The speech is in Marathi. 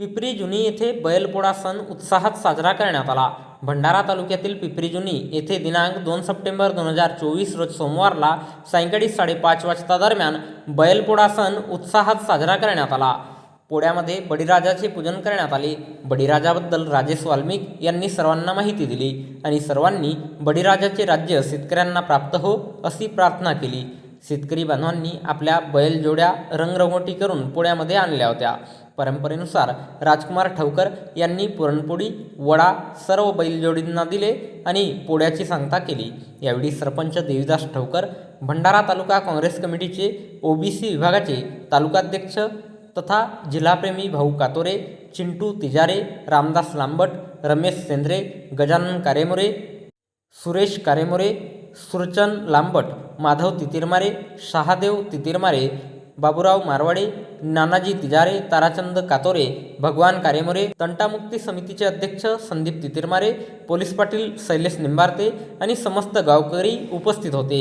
पिपरी जुनी येथे बैलपोळा सण उत्साहात साजरा करण्यात आला. भंडारा तालुक्यातील पिपरी जुनी येथे दिनांक दोन सप्टेंबर दोन हजार चोवीस रोज सोमवारला सायंकाळी साडेपाच वाजता दरम्यान बैलपोळा सण उत्साहात साजरा करण्यात आला. पोळ्यामध्ये बळीराजाचे पूजन करण्यात आले. बळीराजाबद्दल राजेश वाल्मिक यांनी सर्वांना माहिती दिली आणि सर्वांनी बळीराजाचे राज्य शेतकऱ्यांना प्राप्त हो अशी प्रार्थना केली. शेतकरी बांधवांनी आपल्या बैलजोड्या रंगरंगोटी करून पुण्यामध्ये आणल्या होत्या. परंपरेनुसार राजकुमार ठवकर यांनी पुरणपोळी वडा सर्व बैलजोडींना दिले आणि पोळ्याची सांगता केली. यावेळी सरपंच देवीदास ठवकर भंडारा तालुका काँग्रेस कमिटीचे ओबीसी विभागाचे तालुकाध्यक्ष तथा जिल्हाप्रेमी भाऊ कातोरे चिंटू तिजारे रामदास लांबट रमेश सेंद्रे गजानन कारेमोरे सुरेश कारेमोरे सुरचन लांबट माधव तितिरमारे शहादेव तितिरमारे बाबूराव मारवाडे नानाजी तिजारे ताराचंद कातोरे भगवान कारेमोरे तंटामुक्ती समितीचे अध्यक्ष संदीप तितिरमारे पोलीस पाटील शैलेश निंबारते आणि समस्त गावकरी उपस्थित होते.